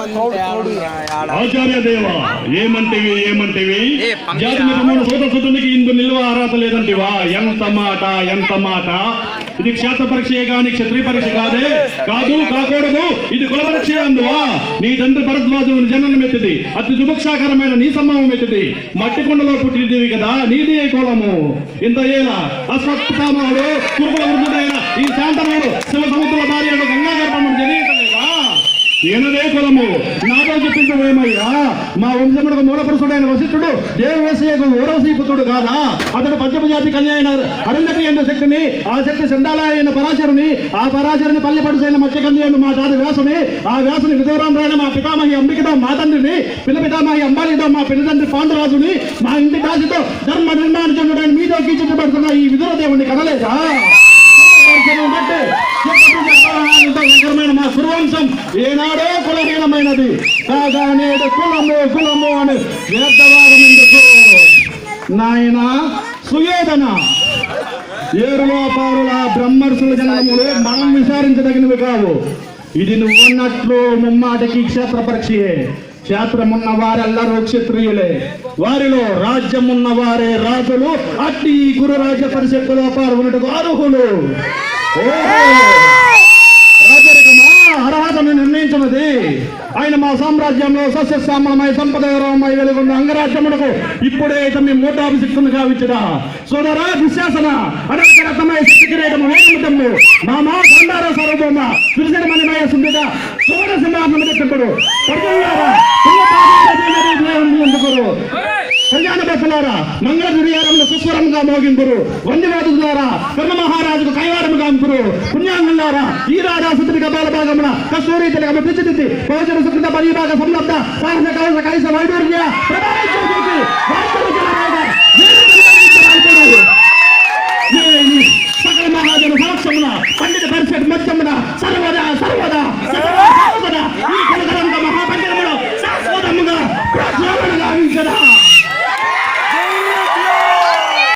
మంది ఉంటే ఆడుండ్రా, ఆడ. ఆచార్య దేవ ఏమంటివి ఏమంటివి. జాతి సోదసుతునికి ఇందు నిల్వ అర్హత లేదంటివా ఎంత మాట ఎంత మాట? ఇది క్షేత్ర పరీక్షయే గాని క్షత్రియ పరీక్ష కాదే. కాదు కాకూడదు. ఇది కుల పరీక్ష అందువా? నీ తండ్రి భరద్వాజుని జననం ఎత్తిది. అతి సుభిక్షాకరమైన నీ సంభవం ఎత్తిది. మట్టి కొండలో పుట్టినది కదా నీది ఏ కులము? ఇంత ఏల? అస్వత్థాముడు కురుకుల వృద్ధుడైన ఈ శాంతనుడు శివ సముద్ర నాతో మా వంశములకు మూలపురుషుడు ఆయన వశిష్ఠుడు. దేవవేశయకు ఓరవశీ కాదా? అతడు పంచమ జాతి కన్య అరుంధతి అయిన శక్తిని ఆ శక్తి చండాల అయిన పరాశరుని ఆ పరాశరుని పల్లె పడుసైన మత్స్యకంది అయిన మా తాత వ్యాసుని ఆ వ్యాసుని విధురాం రాయన మా పితామహి అంబికతో మా తండ్రిని పిల్ల పితామహి అంబాలితో మా పిల్లతండ్రి పాండురాజుని మా ఇంటి కాశితో ధర్మ నిర్మాణించుడైన మీతో కీర్తించబడుతున్న ఈ విధుర దేవుని కనలేదా? మన మా ఏనాడో కులహీనమైనది. కాదా నేడు కులము కులము అని వేదవాదం ఎందుకు? నాయన సుయోధన ఏరులోపారుల బ్రహ్మర్షుల జనములు మనం విచారించదగినవి కావు. ఇది నువ్వన్నట్లు ముమ్మాటికి క్షేత్ర పరీక్షయే క్షేత్రమున్న వారెల్లరూ క్షత్రియులే. వారిలో రాజ్యమున్న వారే రాజులు. అట్టి గురు రాజ్య పరిషత్తులో పాల్గొనటకు అర్హులు. ఓహో! మా సామ్రాజ్యంలో సస్యశ్యామలమై సంపదకరమై వెలుగున్న అంగరాజ్యమునకు ఇప్పుడే ఇతన్ని మూటాభిషిక్తుని గావించడా సోదరా దుశ్శాసన అనర్థమై శక్తికిరేటము వేగముతమ్ము మామా గండార సర్వభౌమ దుర్శనమణిమయ సుందిత సోడ సింహాసనం పడుతున్నారా ఎందుకురు కళ్యాణ బస్సులారా మంగళ దుర్యారంలో సుస్వరంగా మోగింపురు. వందివాదులారా కర్ణ మహారాజుకు కైవారముగా అంపురు పుణ్యాంగులారా ఈ రాజా సుతుడి కపాల భాగమున కస్తూరి తిలకము పిచ్చిదిద్ది భోజన సుకృత పరిభాగ సంలబ్ధ సాహస కవస